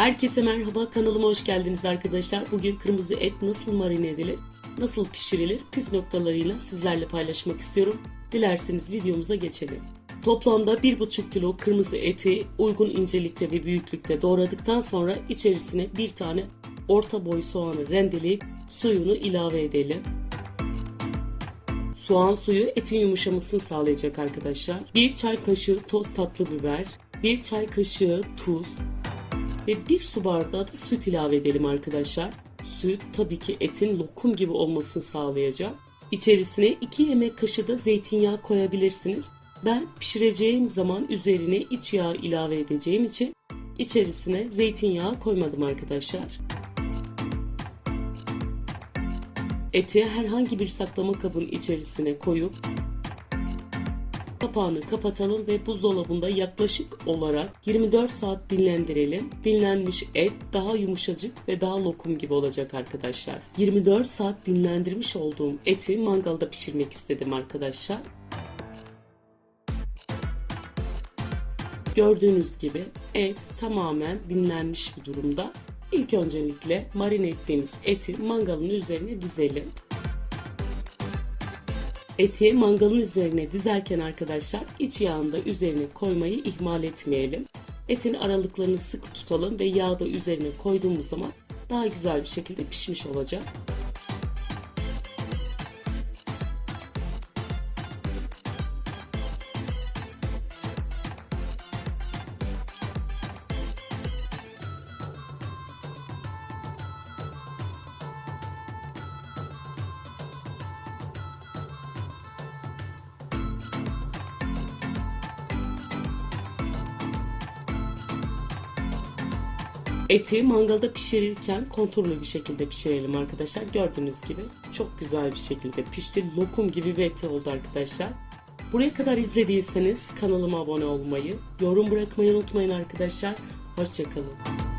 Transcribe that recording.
Herkese merhaba, kanalıma hoş geldiniz arkadaşlar. Bugün kırmızı et nasıl marine edilir, nasıl pişirilir püf noktalarıyla sizlerle paylaşmak istiyorum. Dilerseniz videomuza geçelim. Toplamda 1,5 kilo kırmızı eti uygun incelikte ve büyüklükte doğradıktan sonra içerisine bir tane orta boy soğanı rendeleyip suyunu ilave edelim. Soğan suyu etin yumuşamasını sağlayacak arkadaşlar. 1 çay kaşığı toz tatlı biber, 1 çay kaşığı tuz ve 1 su bardağı da süt ilave edelim arkadaşlar. Süt tabii ki etin lokum gibi olmasını sağlayacak. İçerisine 2 yemek kaşığı da zeytinyağı koyabilirsiniz. Ben pişireceğim zaman üzerine iç yağ ilave edeceğim için içerisine zeytinyağı koymadım arkadaşlar. Eti herhangi bir saklama kabının içerisine koyup kapağını kapatalım ve buzdolabında yaklaşık olarak 24 saat dinlendirelim. Dinlenmiş et daha yumuşacık ve daha lokum gibi olacak arkadaşlar. 24 saat dinlendirmiş olduğum eti mangalda pişirmek istedim arkadaşlar. Gördüğünüz gibi et tamamen dinlenmiş bir durumda. İlk öncelikle marine ettiğimiz eti mangalın üzerine dizelim. Eti mangalın üzerine dizerken arkadaşlar iç yağını da üzerine koymayı ihmal etmeyelim. Etin aralıklarını sıkı tutalım ve yağı da üzerine koyduğumuz zaman daha güzel bir şekilde pişmiş olacak. Eti mangalda pişirirken kontrollü bir şekilde pişirelim arkadaşlar. Gördüğünüz gibi çok güzel bir şekilde pişti. Lokum gibi bir eti oldu arkadaşlar. Buraya kadar izlediyseniz kanalıma abone olmayı, yorum bırakmayı unutmayın arkadaşlar. Hoşçakalın.